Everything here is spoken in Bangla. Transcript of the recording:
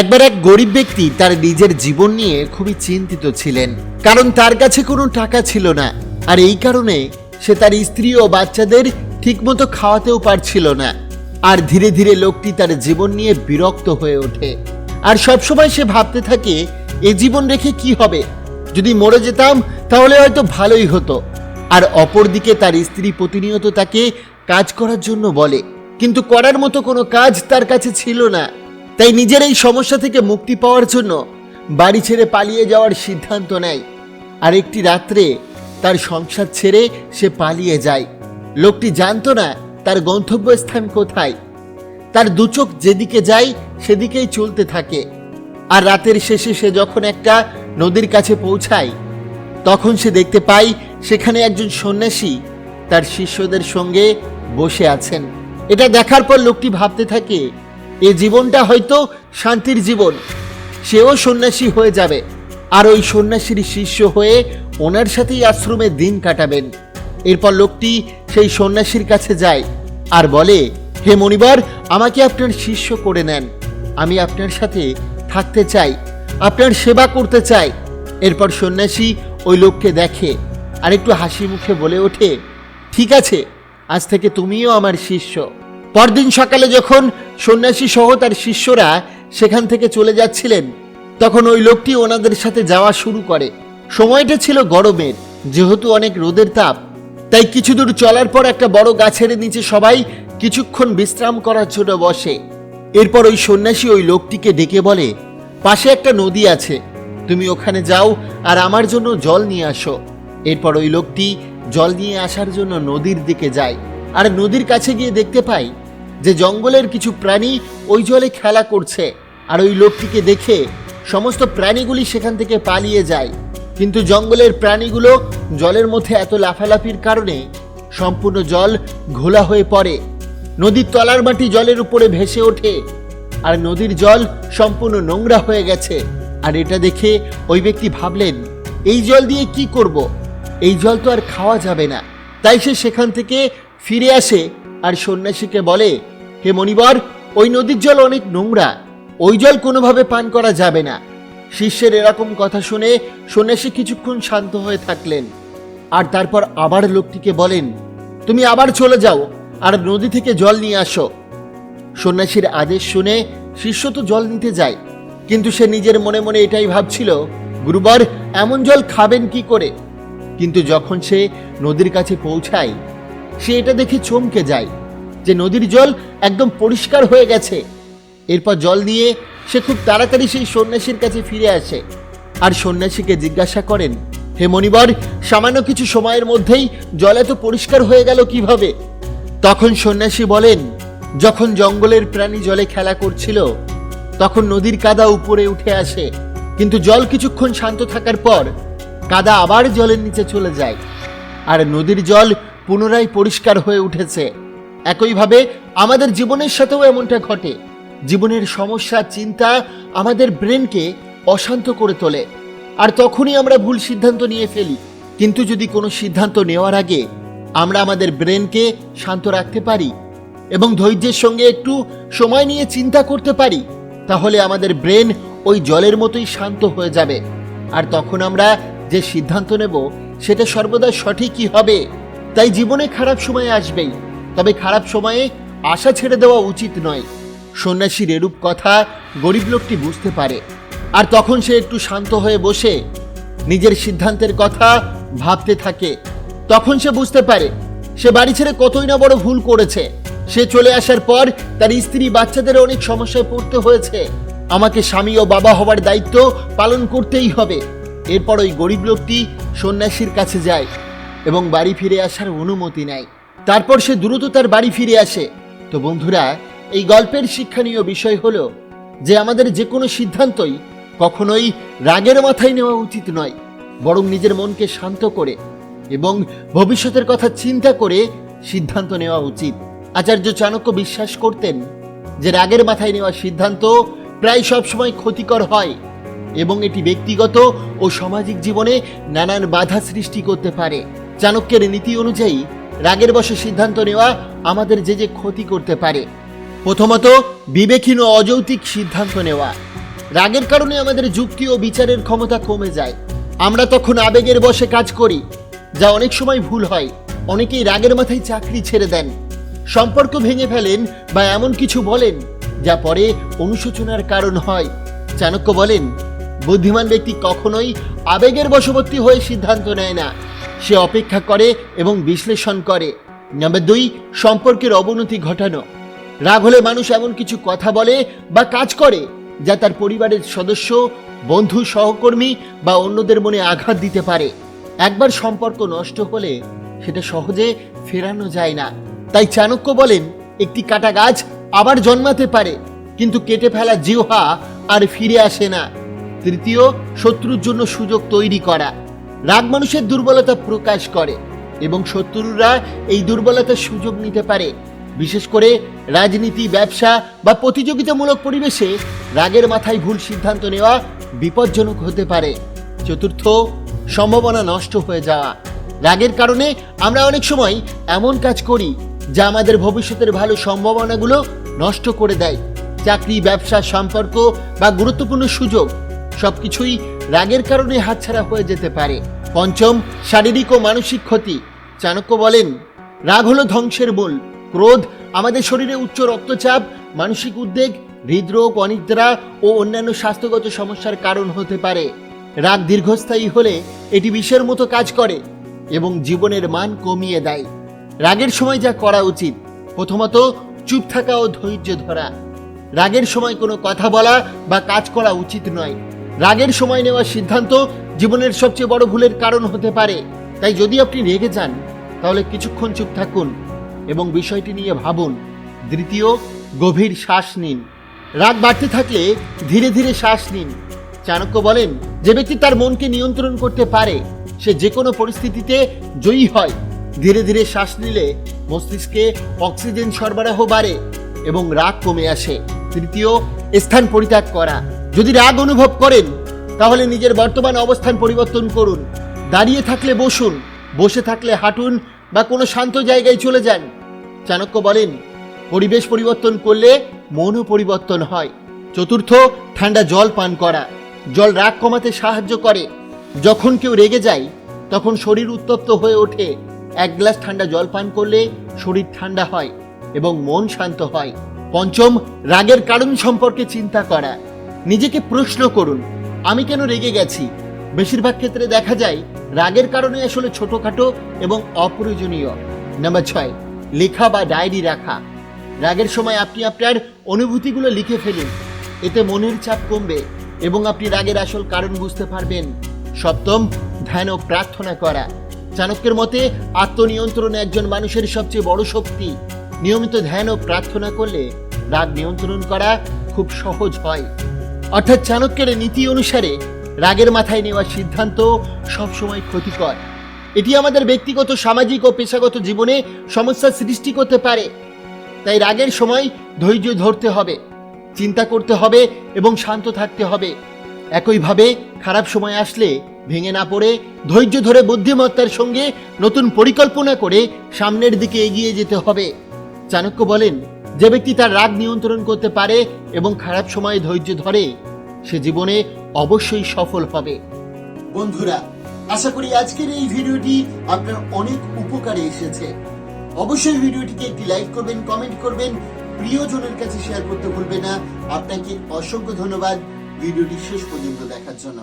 একবার এক গরিব ব্যক্তি তার নিজের জীবন নিয়ে খুবই চিন্তিত ছিলেন, কারণ তার কাছে কোনো টাকা ছিল না, আর এই কারণে সে তার স্ত্রী ও বাচ্চাদের ঠিকমতো খাওয়াতেও পারছিল না। আর ধীরে ধীরে লোকটি তার জীবন নিয়ে বিরক্ত হয়ে ওঠে। আর সবসময় সে ভাবতে থাকে, এ জীবন রেখে কি হবে? যদি মরে যেতাম, তাহলে হয়তো ভালোই হতো। আর অপরদিকে তার স্ত্রী প্রতিনিয়ত তাকে কাজ করার জন্য বলে, কিন্তু করার মতো কোনো কাজ তার কাছে ছিল না। তাই নিজের এই সমস্যা থেকে মুক্তি পাওয়ার জন্য বাড়ি ছেড়ে পালিয়ে যাওয়ার সিদ্ধান্ত নেয়। আর একটি রাত্রে তার সংসার ছেড়ে সে পালিয়ে যায়। লোকটি জানতো না তার গন্তব্যস্থান কোথায়। তার দুচোখ যেদিকে যায়, সেদিকেই চলতে থাকে। আর রাতের শেষে সে যখন একটা নদীর কাছে পৌঁছায়, তখন সে দেখতে পায় সেখানে একজন সন্ন্যাসী তার শিষ্যদের সঙ্গে বসে আছেন। এটা দেখার পর লোকটি ভাবতে থাকে এ জীবনটা হয়তো শান্তির জীবন। সেও সন্ন্যাসী হয়ে যাবে। আর ওই সন্ন্যাসীর শিষ্য হয়ে ওনার সাথেই আশ্রমে দিন কাটাবেন। এরপর লোকটি সেই সন্ন্যাসীর কাছে যায় আর বলে, হে মণিবর, আমাকে আপনার শিষ্য করে নেন। আমি আপনার সাথে থাকতে চাই, আপনার সেবা করতে চাই। এরপর সন্ন্যাসী ওই লোককে দেখে আর একটু হাসি মুখে বলে ওঠে, ঠিক আছে, আজ থেকে তুমিও আমার শিষ্য। পরদিন সকালে যখন সন্ন্যাসী সহ তার শিষ্যরা সেখান থেকে চলে যাচ্ছিলেন, তখন ওই লোকটি ওনাদের সাথে যাওয়া শুরু করে। সময়টা ছিল গরমের, যেহেতু অনেক রোদের তাপ, তাই কিছু দূর চলার পর একটা বড় গাছের নিচে সবাই কিছুক্ষণ বিশ্রাম করার জন্য বসে। এরপর ওই সন্ন্যাসী ওই লোকটিকে ডেকে বলে, পাশে একটা নদী আছে, তুমি ওখানে যাও আর আমার জন্য জল নিয়ে আসো। এরপর ওই লোকটি জল নিয়ে আসার জন্য নদীর দিকে যায়। আর নদীর কাছে গিয়ে দেখতে পাই যে জঙ্গলের কিছু প্রাণী ওই জলে খেলা করছে আর ওই লোকটিকে দেখে সমস্ত প্রাণীগুলি সেখান থেকে পালিয়ে যায়। কিন্তু জঙ্গলের প্রাণীগুলো জলের মধ্যে এত লাফালাফির কারণে সম্পূর্ণ জল ঘোলা হয়ে পড়ে। নদীর তলার মাটি জলের উপরে ভেসে ওঠে আর নদীর জল সম্পূর্ণ নোংরা হয়ে গেছে। আর এটা দেখে ওই ব্যক্তি ভাবলেন, এই জল দিয়ে কি করব। এই জল তো আর খাওয়া যাবে না। তাই সে সেখান থেকে ফিরে আসে আর সন্ন্যাসীকে বলে হে মণিবর, ওই নদীর জল অনেক নোংরা। ওই জল কোনোভাবে পান করা যাবে না। শিষ্যের এরকম কথা শুনে সন্ন্যাসী কিছুক্ষণ শান্ত হয়ে থাকলেন। আর তারপর আবার লোকটিকে বলেন, তুমি আবার চলে যাও আর নদী থেকে জল নিয়ে আসো। সন্ন্যাসীর আদেশ শুনে শিষ্য তো জল নিতে যায়, কিন্তু সে নিজের মনে মনে এটাই ভাবছিল, গুরুবার, এমন জল খাবেন কি করে? কিন্তু যখন সে নদীর কাছে পৌঁছায়, সে এটা দেখে চমকে যায়। যে নদীর জল একদম পরিষ্কার হয়ে গেছে। এরপর জল নিয়ে সে খুব তাড়াতাড়ি সেই সন্ন্যাসীর কাছে ফিরে আসে। আর সন্ন্যাসীকে জিজ্ঞাসা করেন, হে মণিবর, সামান্য কিছু সময়ের মধ্যেই জল এত পরিষ্কার হয়ে গেল কীভাবে? তখন সন্ন্যাসী বলেন, যখন জঙ্গলের প্রাণী জলে খেলা করছিল, তখন নদীর কাদা উপরে উঠে আসে। কিন্তু জল কিছুক্ষণ শান্ত থাকার পর, কাদা আবার জলের নিচে চলে যায়। আর নদীর জল পুনরায় পরিষ্কার হয়ে উঠেছে। একইভাবে আমাদের জীবনের সাথেও এমনটা ঘটে। জীবনের সমস্যা, চিন্তা আমাদের ব্রেনকে অশান্ত করে তোলে। আর তখনই আমরা ভুল সিদ্ধান্ত নিয়ে ফেলি। কিন্তু যদি কোনো সিদ্ধান্ত নেওয়ার আগে আমরা আমাদের ব্রেনকে শান্ত রাখতে পারি এবং ধৈর্যের সঙ্গে একটু সময় নিয়ে চিন্তা করতে পারি, তাহলে আমাদের ব্রেন ওই জলের মতোই শান্ত হয়ে যাবে। আর তখন আমরা যে সিদ্ধান্ত নেব, সেটা সর্বদা সঠিকই হবে। তাই জীবনে খারাপ সময় আসবেই। তবে খারাপ সময়ে আশা ছেড়ে দেওয়া উচিত নয়। সন্ন্যাসীর এরূপ কথা গরিব লোকটি বুঝতে পারে। আর তখন সে একটু শান্ত হয়ে বসে নিজের সিদ্ধান্তের কথা ভাবতে থাকে। তখন সে বুঝতে পারে, সে বাড়ি ছেড়ে কতই না বড় ভুল করেছে। সে চলে আসার পর তার স্ত্রী বাচ্চাদের অনেক সমস্যায় পড়তে হয়েছে। আমাকে স্বামী ও বাবা হবার দায়িত্ব পালন করতেই হবে। এরপর ওই গরিব লোকটি সন্ন্যাসীর কাছে যায় এবং বাড়ি ফিরে আসার অনুমতি নেয়। তারপর সে দ্রুত তার বাড়ি ফিরে আসে। তো বন্ধুরা, এই গল্পের শিক্ষণীয় বিষয় হল যে আমাদের যে কোনো সিদ্ধান্তই কখনোই রাগের মাথায় নেওয়া উচিত নয়, বরং নিজের মনকে শান্ত করে এবং ভবিষ্যতের কথা চিন্তা করে সিদ্ধান্ত নেওয়া উচিত। আচার্য চাণক্য বিশ্বাস করতেন যে রাগের মাথায় নেওয়া সিদ্ধান্ত প্রায় সবসময় ক্ষতিকর হয় এবং এটি ব্যক্তিগত ও সামাজিক জীবনে নানান বাধা সৃষ্টি করতে পারে। চাণক্যের নীতি অনুযায়ী রাগের বশে সিদ্ধান্ত নেওয়া আমাদের যে যে ক্ষতি করতে পারে। প্রথমত, বিবেকহীন ও অযৌক্তিক সিদ্ধান্ত নেওয়া। রাগের কারণে আমাদের যুক্তি ও বিচারের ক্ষমতা কমে যায়। আমরা তখন আবেগের বশে কাজ করি, যা অনেক সময় ভুল হয়। অনেকেই রাগের মাথায় চাকরি ছেড়ে দেন, সম্পর্ক ভেঙে ফেলেন বা এমন কিছু বলেন, যা পরে অনুশোচনার কারণ হয়। চাণক্য বলেন, বুদ্ধিমান ব্যক্তি কখনোই আবেগের বশবর্তী হয়ে সিদ্ধান্ত নেয় না। সে অপেক্ষা করে এবং বিশ্লেষণ করে। নাম্বার দুই, সম্পর্কের অবনতি ঘটানো। রাগ হলে মানুষ এমন কিছু কথা বলে বা কাজ করে যা তার পরিবারের সদস্য, বন্ধু, সহকর্মী বা অন্যদের মনে আঘাত দিতে পারে। একবার সম্পর্ক নষ্ট হলে সেটা সহজে ফেরানো যায় না। তাই চাণক্য বলেন, একটি কাটা গাছ আবার জন্মাতে পারে, কিন্তু কেটে ফেলা জিহা আর ফিরে আসে না। তৃতীয়, শত্রুর জন্য সুযোগ তৈরি করা। রাগ মানুষের দুর্বলতা প্রকাশ করে এবং শত্রুরা এই দুর্বলতার সুযোগ নিতে পারে। বিশেষ করে রাজনীতি, ব্যবসা বা প্রতিযোগিতামূলক পরিবেশে রাগের মাথায় ভুল সিদ্ধান্ত নেওয়া বিপজ্জনক হতে পারে। চতুর্থ, সম্ভাবনা নষ্ট হয়ে যাওয়া। রাগের কারণে আমরা অনেক সময় এমন কাজ করি যা আমাদের ভবিষ্যতের ভালো সম্ভাবনাগুলো নষ্ট করে দেয়। চাকরি, ব্যবসা, সম্পর্ক বা গুরুত্বপূর্ণ সুযোগ সবকিছুই রাগের কারণে হাতছাড়া হয়ে যেতে পারে। পঞ্চম, শারীরিক ও মানসিক ক্ষতি। চাণক্য বলেন, রাগ হলো ধ্বংসের মূল। ক্রোধ আমাদের শরীরে উচ্চ রক্তচাপ, মানসিক উদ্বেগ, হৃদরোগ, অনিদ্রা ও অন্যান্য স্বাস্থ্যগত সমস্যার কারণ হতে পারে। রাগ দীর্ঘস্থায়ী হলে এটি বিষের মতো কাজ করে এবং জীবনের মান কমিয়ে দেয়। রাগের সময় যা করা উচিত, প্রথমত চুপ থাকা ও ধৈর্য ধরা। রাগের সময় কোনো কথা বলা বা কাজ করা উচিত নয়। রাগের সময় নেওয়া সিদ্ধান্ত জীবনের সবচেয়ে বড় ভুলের কারণ হতে পারে। তাই যদি আপনি রেগে যান, তাহলে কিছুক্ষণ চুপ থাকুন এবং বিষয়টি নিয়ে ভাবুন। দ্বিতীয়, গভীর শ্বাস নিন। রাগ বাড়তে থাকলে ধীরে ধীরে শ্বাস নিন। চাণক্য বলেন, যে ব্যক্তি তার মনকে নিয়ন্ত্রণ করতে পারে, সে যে কোনো পরিস্থিতিতে জয়ী হয়। ধীরে ধীরে শ্বাস নিলে মস্তিষ্কে অক্সিজেন সরবরাহ বাড়ে এবং রাগ কমে আসে। তৃতীয়, স্থান পরিত্যাগ করা। যদি রাগ অনুভব করেন, তাহলে নিজের বর্তমান অবস্থান পরিবর্তন করুন। দাঁড়িয়ে থাকলে বসুন, বসে থাকলে হাঁটুন বা কোনো শান্ত জায়গায় চলে যান। চাণক্য বলেন, পরিবেশ পরিবর্তন করলে মনও পরিবর্তন হয়। চতুর্থ, ঠান্ডা জল পান করা। জল রাগ কমাতে সাহায্য করে। যখন কেউ রেগে যায়, তখন শরীর উত্তপ্ত হয়ে ওঠে। এক গ্লাস ঠান্ডা জল পান করলে শরীর ঠান্ডা হয় এবং মন শান্ত হয়। পঞ্চম, রাগের কারণ সম্পর্কে চিন্তা করা। নিজেকে প্রশ্ন করুন, আমি কেন রেগে গেছি? বেশিরভাগ ক্ষেত্রে দেখা যায়, রাগের কারণে আসলে ছোটখাটো এবং অপ্রয়োজনীয়। নাম্বার ছয়, লেখা বা ডায়েরি রাখা। রাগের সময় আপনি আপনার অনুভূতিগুলো লিখে ফেলুন। এতে মনের চাপ কমবে এবং আপনি রাগের আসল কারণ বুঝতে পারবেন। সপ্তম, ধ্যান ও প্রার্থনা করা। চাণক্যের মতে, আত্মনিয়ন্ত্রণ একজন মানুষের সবচেয়ে বড় শক্তি। নিয়মিত ধ্যান ও প্রার্থনা করলে রাগ নিয়ন্ত্রণ করা খুব সহজ হয়। অর্থাৎ চাণক্যের নীতি অনুসারে রাগের মাথায় নেওয়া সিদ্ধান্ত সবসময় ক্ষতিকর। এটি আমাদের ব্যক্তিগত, সামাজিক ও পেশাগত জীবনে সমস্যা সৃষ্টি করতে পারে। তাই রাগের সময় ধৈর্য ধরতে হবে, চিন্তা করতে হবে এবং শান্ত থাকতে হবে। একইভাবে খারাপ সময় আসলে ভেঙে না পড়ে, ধৈর্য ধরে বুদ্ধিমত্তার সঙ্গে নতুন পরিকল্পনা করে সামনের দিকে এগিয়ে যেতে হবে। চাণক্য বলেন যে ব্যক্তি তার রাগ নিয়ন্ত্রণ করতে পারে এবং খারাপ সময়ে ধৈর্য ধরে, সে জীবনে অবশ্যই সফল হবে। বন্ধুরা, আশা করি আজকের এই ভিডিওটি আপনার অনেক উপকারে এসেছে। অবশ্যই ভিডিওটিকে একটি লাইক করবেন, কমেন্ট করবেন, প্রিয়জনের কাছে শেয়ার করতে ভুলবেন না। আপনাকে অসংখ্য ধন্যবাদ ভিডিওটি শেষ পর্যন্ত দেখার জন্য।